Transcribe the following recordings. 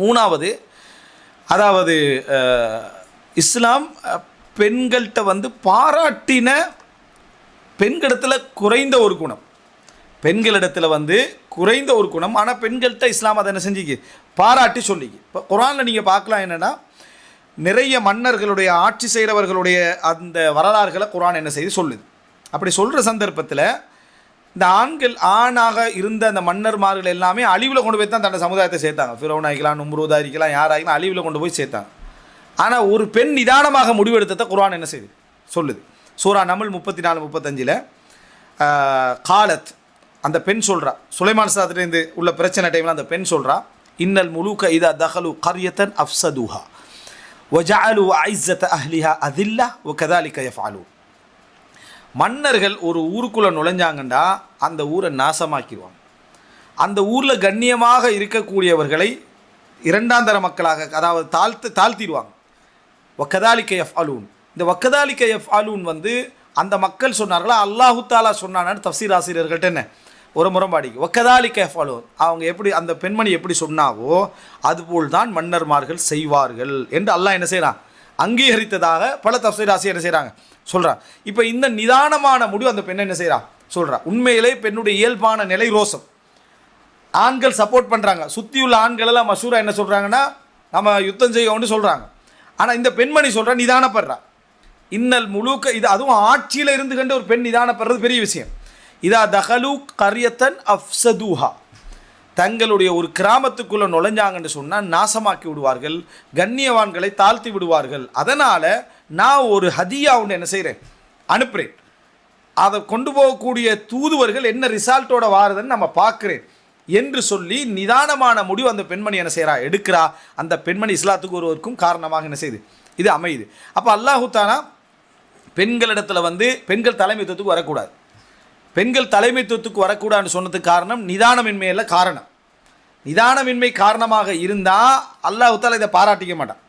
மூணாவது அதாவது இஸ்லாம் பெண்கள்கிட்ட வந்து பாராட்டின பெண்களிடத்தில் குறைந்த ஒரு குணம். பெண்களிடத்தில் வந்து குறைந்த ஒரு குணம். ஆனால் பெண்கள்கிட்ட இஸ்லாம் அதை என்ன செஞ்சுக்கு? பாராட்டி சொல்லிக்கு. இப்போ குரானில் நீங்கள் பார்க்கலாம் என்னென்னா நிறைய மன்னர்களுடைய ஆட்சி செய்கிறவர்களுடைய அந்த வரலாறுகளை குரான் என்ன செய்து சொல்லுது. அப்படி சொல்கிற சந்தர்ப்பத்தில் இந்த ஆண்கள் ஆணாக இருந்த அந்த மன்னர்மார்கள் எல்லாமே அழிவில் கொண்டு போய் தான் தன்னோட சமுதாயத்தை சேர்த்தாங்க. ஃபிரோனா ஆகிக்கலாம் நும்ரூதா இருக்கலாம் யாராயிருக்கலாம் அழிவில் கொண்டு போய் சேர்த்தாங்க. ஆனால் ஒரு பெண் நிதானமாக முடிவெடுத்ததை குரான் என்ன செய்யுது? சொல்லுது. சூரா நமல் முப்பத்தி நாலு முப்பத்தஞ்சில் காலத் அந்த பெண் சொல்கிறா சுலைமான் சாத்திலேருந்து உள்ள பிரச்சனை டைமில் அந்த பெண் சொல்கிறா இன்னல் முழுக்க இதா தஹலு கரியத்தன் அஃப்சதுஹா ஒஜாலு ஐசத் அஹ்லிஹா அதில்லா ஒ கதாலி கயஃபாலு மன்னர்கள் ஒரு ஊருக்குள்ளே நுழைஞ்சாங்கண்டா அந்த ஊரை நாசமாக்கிடுவாங்க. அந்த ஊரில் கண்ணியமாக இருக்கக்கூடியவர்களை இரண்டாந்தர மக்களாக அதாவது தாழ்த்து தாழ்த்திடுவாங்க. வக்கதாலிக்க எஃப் அலூன் இந்த வக்கதாலிக்க எஃப் அலூன் வந்து அந்த மக்கள் சொன்னார்களா அல்லாஹு தாலா சொன்னான்னு தஃசீர் ஆசிரியர்கள்ட்ட என்ன? ஒரு முரம்பாடிக்கு. ஒக்கதாலிக்க எஃப் அலூன் அவங்க எப்படி அந்த பெண்மணி எப்படி சொன்னாவோ அதுபோல் தான் மன்னர்மார்கள் செய்வார்கள். என்று அல்லாஹ் என்ன செய்கிறான் அங்கீகரித்ததாக பல தஃசீர் ஆசிரியர் என்ன செய்கிறாங்க சொல்கிறா இப்போ இந்த நிதானமான முடிவு அந்த பெண் என்ன செய்கிறா சொல்கிறா உண்மையிலே பெண்ணுடைய இயல்பான நிலை ரோசம். ஆண்கள் சப்போர்ட் பண்ணுறாங்க சுற்றியுள்ள ஆண்கள் எல்லாம் மசூரா என்ன சொல்கிறாங்கன்னா நம்ம யுத்தம் செய்யணும்னு சொல்கிறாங்க ஆனால் இந்த பெண்மணி சொல்கிறா நிதானப்படுறா. இன்னல் முழுக்க இது அதுவும் ஆட்சியில் இருந்து கண்டு ஒரு பெண் நிதானப்படுறது பெரிய விஷயம். இதா தஹலு கரியத்தன் அஃப்சதூஹா. தங்களுடைய ஒரு கிராமத்துக்குள்ளே நுழைஞ்சாங்கன்னு சொன்னால் நாசமாக்கி விடுவார்கள் கண்ணியவான்களை தாழ்த்தி விடுவார்கள். அதனால் நான் ஒரு ஹதியா ஒன்று என்ன செய்கிறேன் அனுப்புகிறேன் அதை கொண்டு போகக்கூடிய தூதுவர்கள் என்ன ரிசால்ட்டோட வாருதுன்னு நம்ம பார்க்குறேன் என்று சொல்லி நிதானமான முடிவு அந்த பெண்மணி என்ன செய்கிறா எடுக்கிறா. அந்த பெண்மணி இஸ்லாத்துக்கு ஒருவருக்கும் காரணமாக என்ன செய்யுது இது அமையுது. அப்போ அல்லாஹூத்தானா பெண்களிடத்தில் வந்து பெண்கள் தலைமைத்துவத்துக்கு வரக்கூடாது. பெண்கள் தலைமைத்துவத்துக்கு வரக்கூடாதுன்னு சொன்னதுக்கு காரணம் நிதானமின்மையில் காரணம். நிதானமின்மை காரணமாக இருந்தால் அல்லாஹால இதை பாராட்டிக்க மாட்டான்.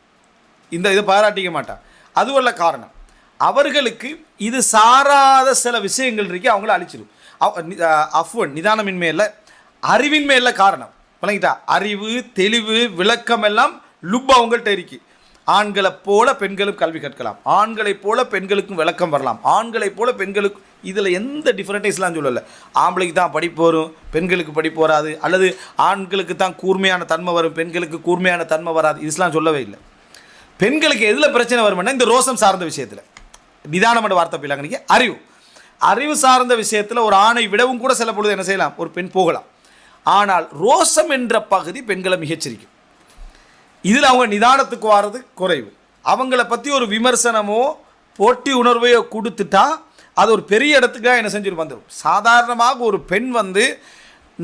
இந்த இதை பாராட்டிக்க மாட்டான். அதுவல்ல காரணம். அவர்களுக்கு இது சாராத சில விஷயங்கள் இருக்கு அவங்கள அழிச்சிடும் அஃப்வன் நிதானமின்மையில் அறிவின்மையில் காரணம். விளங்கிட்டா? அறிவு தெளிவு விளக்கம் எல்லாம் லுப் அவங்கள்ட்ட இருக்குது ஆண்களைப் போல பெண்களும் கல்வி கற்கலாம். ஆண்களைப் போல பெண்களுக்கும் விளக்கம் வரலாம். ஆண்களைப் போல பெண்களுக்கு இதில் எந்த டிஃப்ரெண்டைஸ்லாம் சொல்லலை. ஆம்பளைக்கு தான் படிப்பு வரும் பெண்களுக்கு படிப்பு வராது அல்லது ஆண்களுக்கு தான் கூர்மையான தன்மை வரும் பெண்களுக்கு கூர்மையான தன்மை வராது இதுலாம் சொல்லவே இல்லை. பெண்களுக்கு எதில் பிரச்சனை வரும்னா இந்த ரோசம் சார்ந்த விஷயத்தில். நிதானமான வார்த்தை போயிலாங்க அறிவு. அறிவு சார்ந்த விஷயத்தில் ஒரு ஆணை விடவும் கூட சில பொழுது என்ன செய்யலாம்? ஒரு பெண் போகலாம். ஆனால் ரோசம் என்ற பகுதி பெண்களை மிகச்சிரிக்கும். இதில் அவங்க நிதானத்துக்கு வர்றது குறைவு. அவங்கள பற்றி ஒரு விமர்சனமோ போட்டி உணர்வையோ கொடுத்துட்டா அது ஒரு பெரிய இடத்துக்காக என்ன செஞ்சுட்டு வந்துடும் சாதாரணமாக ஒரு பெண் வந்து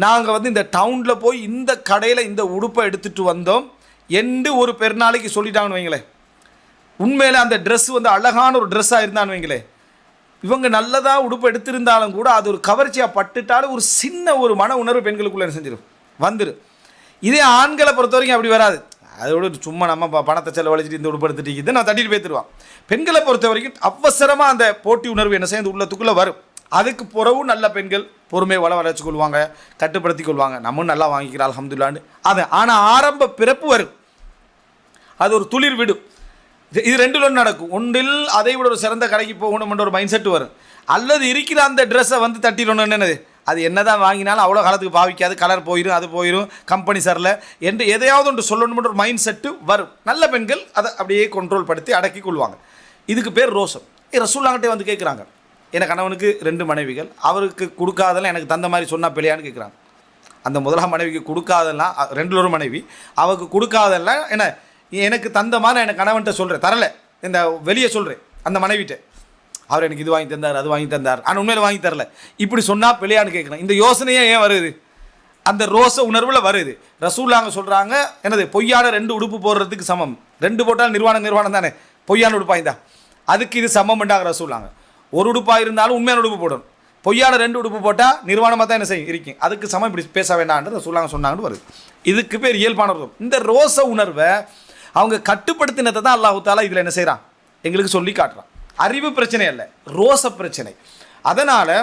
நாங்கள் வந்து இந்த டவுனில் போய் இந்த கடையில் இந்த உடுப்பை எடுத்துகிட்டு வந்தோம் என்று ஒரு பெருநாளைக்கு சொல்லிட்டாங்கன்னு வைங்களேன். உண்மையில் அந்த ட்ரெஸ் வந்து அழகான ஒரு ட்ரெஸ்ஸாக இருந்தான்னு வைங்களேன். இவங்க நல்லதாக உடுப்பு எடுத்திருந்தாலும் கூட அது ஒரு கவர்ச்சியாக பட்டுட்டாலும் ஒரு சின்ன ஒரு மன உணர்வு பெண்களுக்குள்ளே என்ன செஞ்சிடும் வந்துடும் இதே ஆண்களை பொறுத்த வரைக்கும் அப்படி வராது. அதோட சும்மா நம்ம ப- பணத்தை செலவழிச்சிட்டு இந்த உடுப்பு எடுத்துட்டு நான் தட்டிட்டு போய்த்துருவான் பெண்களை பொறுத்த வரைக்கும் அவசரமாக அந்த போட்டி உணர்வு என்ன செய்ய உள்ளத்துக்குள்ளே வரும். அதுக்கு பிறவும் நல்ல பெண்கள் பொறுமையை வள வளர்ச்சி கொள்வாங்க கட்டுப்படுத்தி கொள்வாங்க. நம்மளும் நல்லா வாங்கிக்கிறோம் அல்ஹம்துலில்லாஹ்னு அது ஆனால் ஆரம்ப பிறப்பு வரும். அது ஒரு துளிர் விடும். இது- இது ஒன்று நடக்கும். ஒன்றில் அதை விட ஒரு சிறந்த கடைக்கு போகணும்ன்ற ஒரு மைண்ட் செட் வரும். அல்லது இருக்கிற அந்த ட்ரெஸ்ஸை வந்து தட்டிடணும் என்னது? அது என்னதான் வாங்கினாலும் அவ்வளோ காலத்துக்கு பாவிக்காது. கலர் போயிடும் அது போயிடும் கம்பெனி சரில என்று எதையாவது ஒன்று சொல்லணும்ன்ற ஒரு மைண்ட் செட்டு வரும். நல்ல பெண்கள் அதை அப்படியே கண்ட்ரோல் படுத்தி அடக்கி கொள்வாங்க. இதுக்கு பேர் ரோசம். ரசூல்லாங்கிட்டே வந்து கேட்குறாங்க என் கணவனுக்கு ரெண்டு மனைவிகள். அவருக்கு கொடுக்காதெல்லாம் எனக்கு தந்த மாதிரி சொன்னால் பிள்ளையான்னு கேட்குறாங்க அந்த முதலாம் மனைவிக்கு கொடுக்காதெல்லாம் ரெண்டு ஒரு மனைவி. அவருக்கு கொடுக்காதெல்லாம் என்ன எனக்கு தந்த மாதிரி எனக்கு கணவன்கிட்ட சொல்கிறேன் தரலை. இந்த வெளியே சொல்கிறேன் அந்த மனைவிட்ட. அவர் எனக்கு இது வாங்கி தந்தார் அது வாங்கி தந்தார். ஆனால் உண்மையில் வாங்கி தரல. இப்படி சொன்னால் பிள்ளையான்னு கேட்குறேன் இந்த யோசனையே ஏன் வருது? அந்த ரோச உணர்வில் வருது. ரசூல்லாங்க சொல்கிறாங்க என்னது பொய்யான ரெண்டு உடுப்பு போடுறதுக்கு சமம். ரெண்டு போட்டால் நிர்வாணம் நிர்வாணம் தானே? பொய்யான உடுப்பாய்ந்தா அதுக்கு இது சமம் பண்ணாங்க ரசூல்லாங்க. ஒரு உடுப்பாக இருந்தாலும் உண்மையான உடுப்பு போடணும். பொய்யான ரெண்டு உடுப்பு போட்டால் நிர்வாணமாக தான் என்ன செய்யும்? இருக்கும். அதுக்கு சமம் இப்படி பேச வேண்டாம்னு ரசூலாங்க சொன்னாங்கன்னு வருது. இதுக்கு பேர் இயல்பான உருவம். இந்த ரோச உணர்வை அவங்க கட்டுப்படுத்தினதை தான் அல்லாஹு தாலா இதில் என்ன செய்கிறான் எங்களுக்கு சொல்லி காட்டுறான். அறிவு பிரச்சனை அல்ல ரோச பிரச்சனை. அதனால்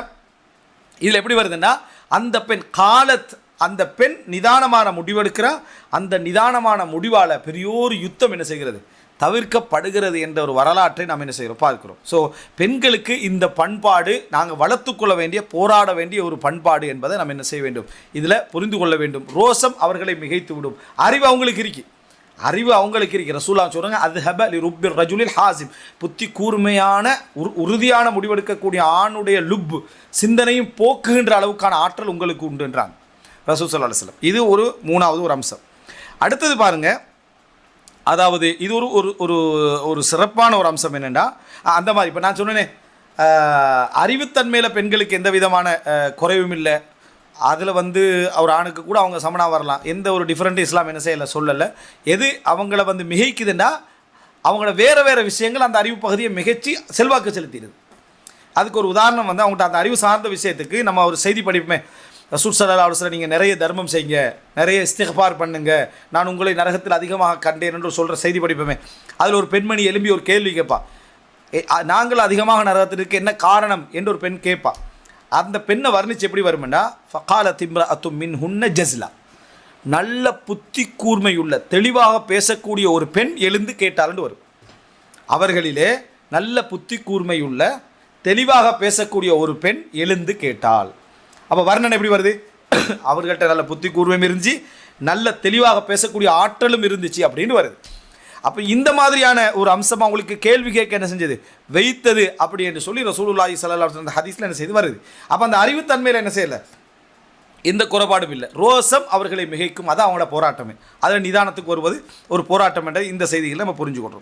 இதில் எப்படி வருதுன்னா அந்த பெண் காலத் அந்த பெண் நிதானமான முடிவெடுக்கிறா அந்த நிதானமான முடிவால் பெரியோரு யுத்தம் என்ன செய்கிறது? தவிர்க்கப்படுகிறது என்ற ஒரு வரலாற்றை நாம் என்ன செய்கிறோம்? பார்க்கிறோம். ஸோ பெண்களுக்கு இந்த பண்பாடு நாங்கள் வளர்த்துக்கொள்ள வேண்டிய போராட வேண்டிய ஒரு பண்பாடு என்பதை நாம் என்ன செய்ய வேண்டும்? இதில் புரிந்து கொள்ள வேண்டும். ரோசம் அவர்களை மிகைத்து விடும். அறிவு அவங்களுக்கு இருக்குது அறிவு அவங்களுக்கு இருக்கிற ரசூலா சொல்கிறாங்க அது ஹப லி ருப்பிர் ரஜுலில் ஹாசிம். புத்தி கூர்மையான உறுதியான முடிவெடுக்கக்கூடிய ஆணுடைய லுப் சிந்தனையும் போக்குகின்ற அளவுக்கான ஆற்றல் உங்களுக்கு உண்டுன்றாங்க. ரசூல் சல்லா அலுவலம் இது ஒரு மூணாவது ஒரு அம்சம். அடுத்தது பாருங்க அதாவது இது ஒரு ஒரு ஒரு ஒரு சிறப்பான ஒரு அம்சம் என்னென்னா அந்த மாதிரி இப்போ நான் சொன்னேனே அறிவுத்தன்மையில் பெண்களுக்கு எந்த விதமான குறைவும் இல்லை. அதில் வந்து ஒரு ஆணுக்கு கூட அவங்க சமனாக வரலாம். எந்த ஒரு டிஃப்ரெண்ட் இஸ்லாம் என்ன செய்யலை சொல்லலை. எது அவங்கள வந்து மிகைக்குதுன்னா அவங்கள வேறு வேறு விஷயங்கள் அந்த அறிவு பகுதியை மிகச்சி செல்வாக்கு செலுத்திடுது. அதுக்கு ஒரு உதாரணம் வந்து அவங்கள்ட்ட அந்த அறிவு சார்ந்த விஷயத்துக்கு நம்ம ஒரு செய்தி படிப்போமே ரசூல் சல்லா அலுவலம் நீங்கள் நிறைய தர்மம் செய்யுங்க நிறைய இஸ்திகபார் பண்ணுங்க நான் உங்களை நரகத்தில் அதிகமாக கண்டேன் என்று சொல்கிற செய்தி படிப்போமே அதில் ஒரு பெண்மணி எழும்பி ஒரு கேள்வி கேட்பா. நாங்கள் அதிகமாக நரகத்திற்கு என்ன காரணம் என்று ஒரு பெண் கேட்பா. அந்த பெண்ணை வர்ணிச்சு எப்படி வருமெண்டா ஃபகால திம்ர அத்து மின் ஹுன்ன ஜஸ்லா. நல்ல புத்தி கூர்மையுள்ள தெளிவாக பேசக்கூடிய ஒரு பெண் எழுந்து கேட்டாள்னு வரும். அவர்களிலே நல்ல புத்தி கூர்மையுள்ள தெளிவாக பேசக்கூடிய ஒரு பெண் எழுந்து கேட்டாள். அப்போ வர்ணனை எப்படி வருது? அவர்கள்ட்ட நல்ல புத்தி கூர்மையும் இருந்துச்சு நல்ல தெளிவாக பேசக்கூடிய ஆற்றலும் இருந்துச்சு அப்படின்னு வருது. அப்போ இந்த மாதிரியான ஒரு அம்சம் அவங்களுக்கு கேள்வி கேட்க என்ன செஞ்சது? வைத்தது அப்படி என்று சொல்லி ரசூலுல்லாஹி சல்லா அந்த ஹதீஸில் என்ன செய்து வருது. அப்போ அந்த அறிவுத்தன்மையில் என்ன செய்யலை? எந்த குறைபாடும் இல்லை. ரோசம் அவர்களை மிகைக்கும். அதான் அவங்களோட போராட்டமே. அதில் நிதானத்துக்கு வருவது ஒரு போராட்டம் என்ற இந்த செய்திகளை நம்ம புரிஞ்சுக்கொள்கிறோம்